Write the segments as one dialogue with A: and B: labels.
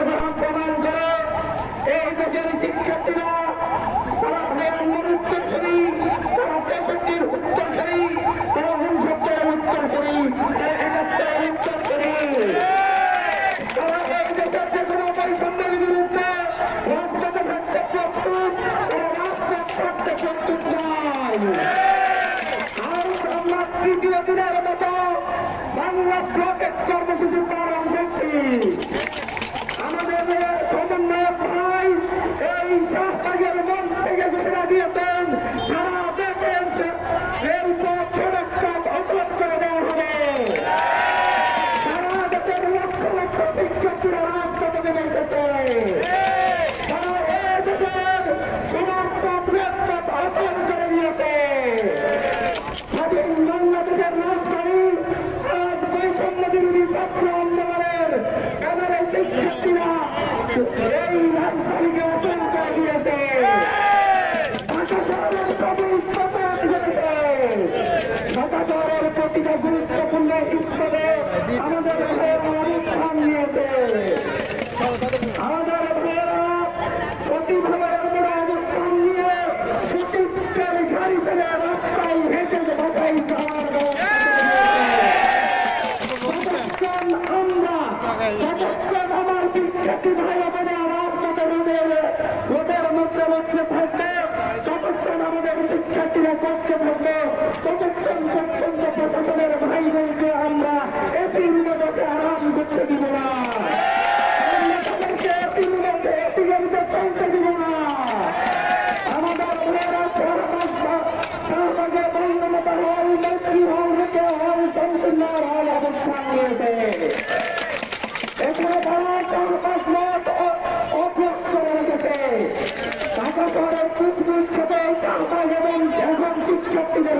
A: প্রমাণ করে এই দেশের শিক্ষার্থীরা তারা ভাইয়ের উত্তরসরী তারা ছেষট্টির উত্তরসরী তারা উনসত্তরের উত্তরসরী তারা একাত্তরের উত্তরসরী তারা এই দেশের যে কোনো বৈষম্যের বিরুদ্ধে রাজপথে থাকতে প্রস্তুত, তারা রাজপথ কর্মসূচি পালন করছি। Thank you. দিব না চলতে দিব না আমাদের সরকারকে বন্ধমতা হল মন্ত্রী ভবনকে হল সংসদার হল অবস্থান নিয়েছে এখানে শিক্ষার্থীদের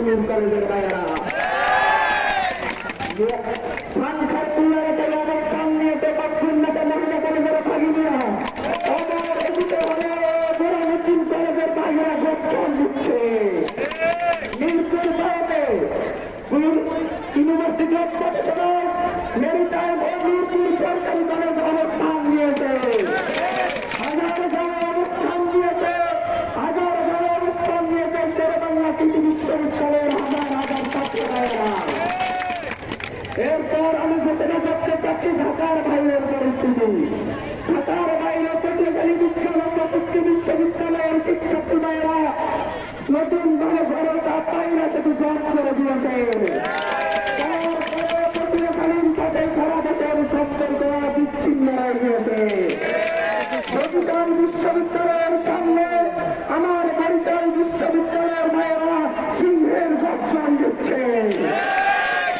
A: মুসলিম কলেজের ভাইয়েরা ইউনিভার্সিটি অফ প্রফেশনাল মেরিটাইম ও সরকার বিশ্ববিদ্যালয়ের সামনে আমার বাড়িতে বিশ্ববিদ্যালয়ের মায়েরা সিংহের গর্জন দিচ্ছে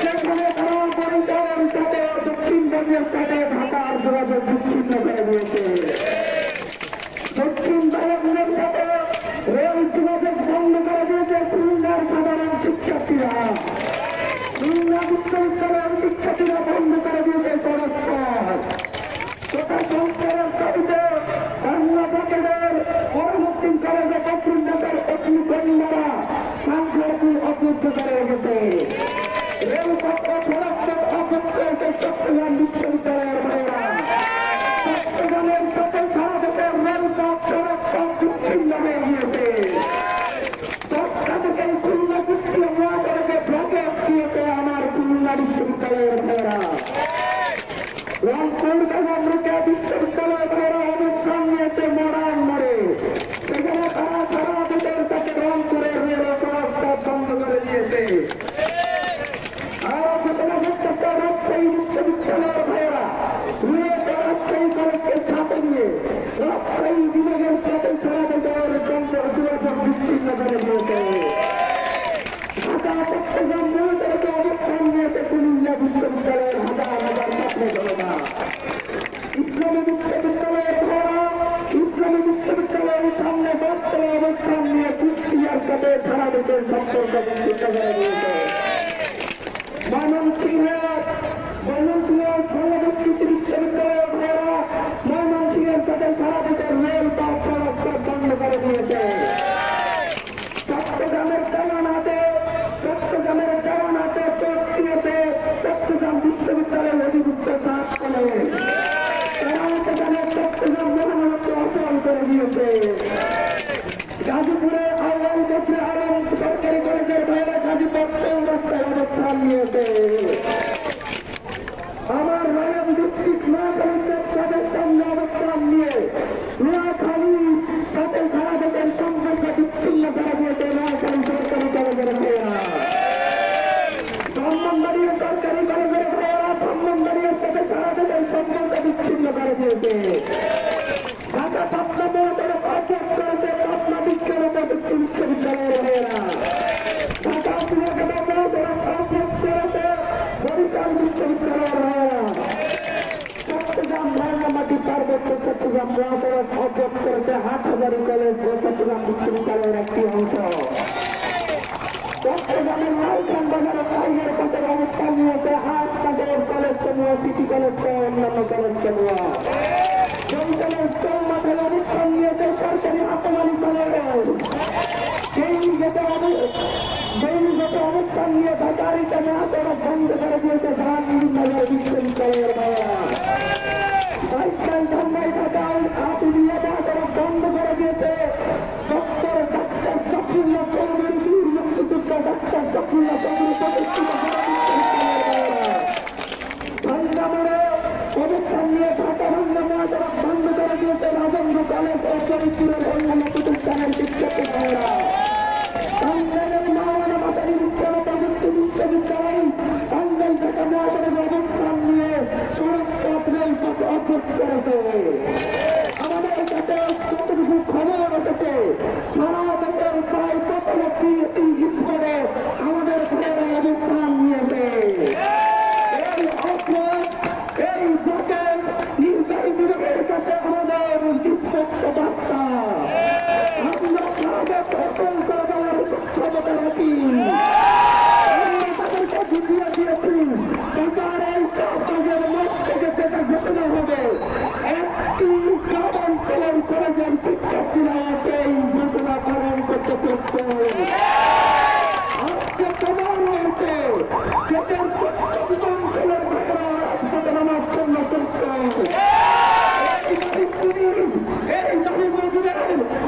A: সেখানে তারা পরিচালন সাথে দক্ষিণবঙ্গের সাথে ঢাকার যোগাযোগ আমি সামনে বর্তমান অবস্থান নিয়ে কুষ্টিয়ার সাথে সারা দেশের সম্পর্ক করে চট্টগ্রাম মহাসড়ক অচত্বরতে হাট হাজারি কলেজ চট্টগ্রাম বিশ্ববিদ্যালয়ের একটি অংশ চট্টগ্রামের মালখান বাজারে টাইগার কোটের অবস্থান নিয়েছে হাট বাজারের কলেজ সমূহ সিটি কলেজ সহ অন্যান্য কলেজ সমূহ অবস্থান নিয়েছে সরকারি হাতমালি করে দিয়েছে ধান বিশ্ববিদ্যালয়ের বাবা I got down, ください。করতে আজকে তোমার মেয়েকে দেশের প্রত্যন্ত অঞ্চলের ভেতরে রাস্তাতে নামার জন্য করতে এই দাবি মজুরের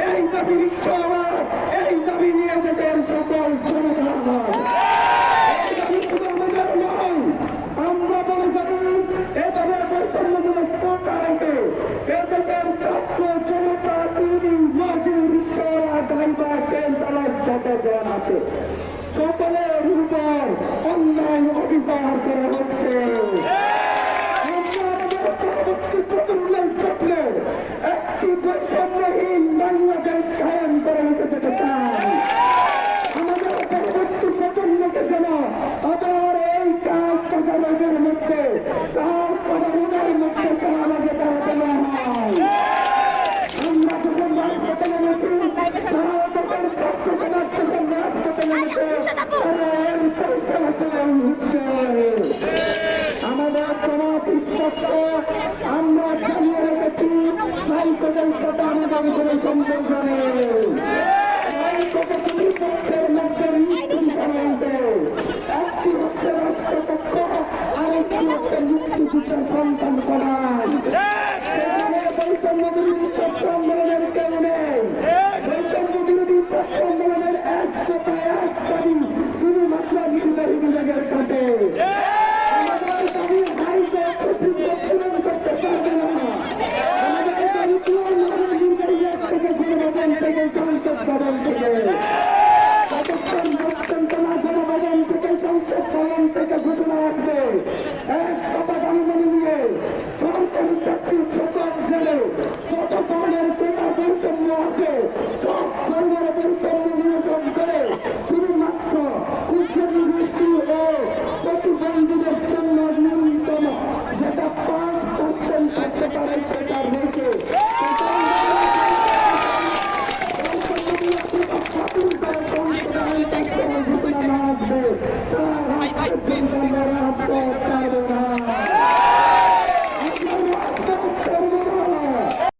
A: এই দাবি রিক্সাওয়ালার এই দাবি নিয়ে দেশের সকল জনতার এই দাবি শুধু আমাদের নয় আমরা মনে করি এভাবে বৈষম্যমূলক কোটা রেখে এদেশের ছাত্র জ্ঞান আছে। সকলের উপর অন্যায় অবিচার করা হচ্ছে। একটি বৈষম্য একটি হচ্ছে রাষ্ট্রপক্ষ আরেকটি হচ্ছে মুক্তিযুদ্ধের সন্তান করা งสุดเลย